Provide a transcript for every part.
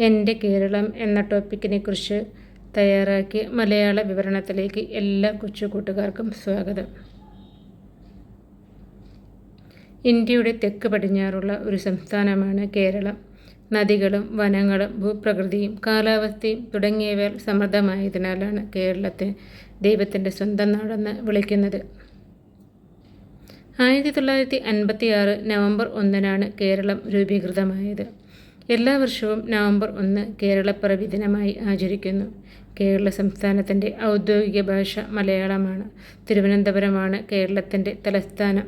എന്റെ കേരളം എന്ന ടോപ്പിക്കിനെ കുറിച്ച് തയ്യാറാക്കി മലയാള വിവരണത്തിലേക്ക് എല്ലാ കൊച്ചു കൂട്ടുകാർക്കും സ്വാഗതം. ഇന്ത്യയുടെ തെക്ക് പടിഞ്ഞാറുള്ള ഒരു സംസ്ഥാനമാണ് കേരളം. നദികളും വനങ്ങളും ഭൂപ്രകൃതിയും കാലാവസ്ഥയും തുടങ്ങിയവയാൽ സമൃദ്ധമായതിനാലാണ് കേരളത്തെ ദൈവത്തിന്റെ സ്വന്തം നാടെന്ന് വിളിക്കുന്നത്. ആയിരത്തി തൊള്ളായിരത്തി അൻപത്തി ആറ് നവംബർ ഒന്നിനാണ് കേരളം രൂപീകൃതമായത്. എല്ലാ വർഷവും നവംബർ ഒന്ന് കേരളപ്പിറവി ദിനമായി ആചരിക്കുന്നു. കേരള സംസ്ഥാനത്തിന്റെ ഔദ്യോഗിക ഭാഷ മലയാളമാണ്. തിരുവനന്തപുരമാണ് കേരളത്തിന്റെ തലസ്ഥാനം.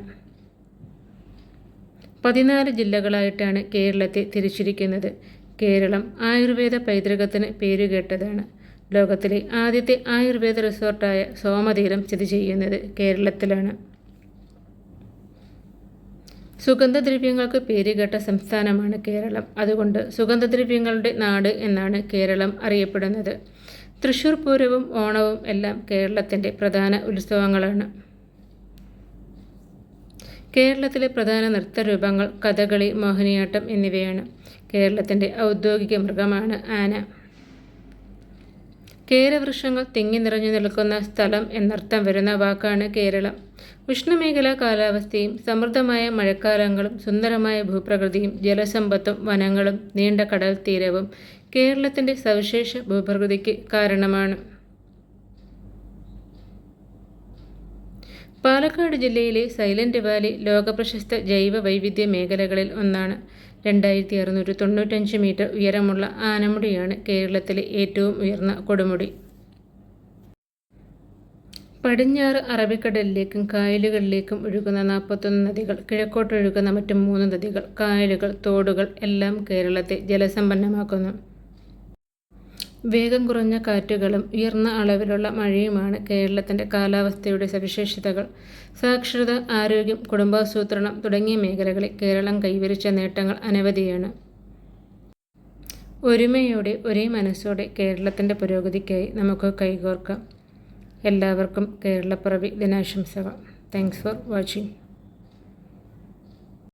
പതിനാല് ജില്ലകളായിട്ടാണ് കേരളത്തെ തിരിച്ചിരിക്കുന്നത്. കേരളം ആയുർവേദ പൈതൃകത്തിന് പേരുകേട്ടതാണ് ലോകത്തിലെ ആദ്യത്തെ ആയുർവേദ റിസോർട്ടായ സോമതീരം സ്ഥിതി ചെയ്യുന്നത് കേരളത്തിലാണ്. സുഗന്ധദ്രവ്യങ്ങൾക്ക് പേരുകേട്ട സംസ്ഥാനമാണ് കേരളം. അതുകൊണ്ട് സുഗന്ധദ്രവ്യങ്ങളുടെ നാട് എന്നാണ് കേരളം അറിയപ്പെടുന്നത്. തൃശ്ശൂർ പൂരവും ഓണവും എല്ലാം കേരളത്തിന്റെ പ്രധാന ഉത്സവങ്ങളാണ്. കേരളത്തിലെ പ്രധാന നൃത്തരൂപങ്ങൾ കഥകളി മോഹിനിയാട്ടം എന്നിവയാണ്. കേരളത്തിന്റെ ഔദ്യോഗിക മൃഗമാണ് ആന. കേരവൃക്ഷങ്ങൾ തിങ്ങി നിറഞ്ഞു നിൽക്കുന്ന സ്ഥലം എന്നർത്ഥം വരുന്ന വാക്കാണ് കേരളം. ഉഷ്ണമേഖലാ കാലാവസ്ഥയും സമൃദ്ധമായ മഴക്കാലങ്ങളും സുന്ദരമായ ഭൂപ്രകൃതിയും ജലസമ്പത്തും വനങ്ങളും നീണ്ട കടൽ തീരവും കേരളത്തിന്റെ സവിശേഷ ഭൂപ്രകൃതിക്ക് കാരണമാണ്. പാലക്കാട് ജില്ലയിലെ സൈലന്റ് വാലി ലോകപ്രശസ്ത ജൈവ വൈവിധ്യ മേഖലകളിൽ ഒന്നാണ്. രണ്ടായിരത്തി അറുന്നൂറ്റി തൊണ്ണൂറ്റഞ്ച് മീറ്റർ ഉയരമുള്ള ആനമുടിയാണ് കേരളത്തിലെ ഏറ്റവും ഉയർന്ന കൊടുമുടി. പടിഞ്ഞാറ് അറബിക്കടലിലേക്കും കായലുകളിലേക്കും ഒഴുകുന്ന നാൽപ്പത്തൊന്ന് നദികൾ കിഴക്കോട്ടൊഴുകുന്ന മറ്റ് മൂന്ന് നദികൾ കായലുകൾ തോടുകൾ എല്ലാം കേരളത്തെ ജലസമ്പന്നമാക്കുന്നു. വേഗം കുറഞ്ഞ കാറ്റുകളും ഉയർന്ന അളവിലുള്ള മഴയുമാണ് കേരളത്തിന്റെ കാലാവസ്ഥയുടെ സവിശേഷതകൾ. സാക്ഷരത ആരോഗ്യം കുടുംബാസൂത്രണം തുടങ്ങിയ മേഖലകളിൽ കേരളം കൈവരിച്ച നേട്ടങ്ങൾ അനവധിയാണ്. ഒരുമയോടെ ഒരേ മനസ്സോടെ കേരളത്തിന്റെ പുരോഗതിക്കായി നമുക്ക് കൈകോർക്കാം. എല്ലാവർക്കും കേരളപ്പിറവി ദിനാശംസകൾ. Thanks for watching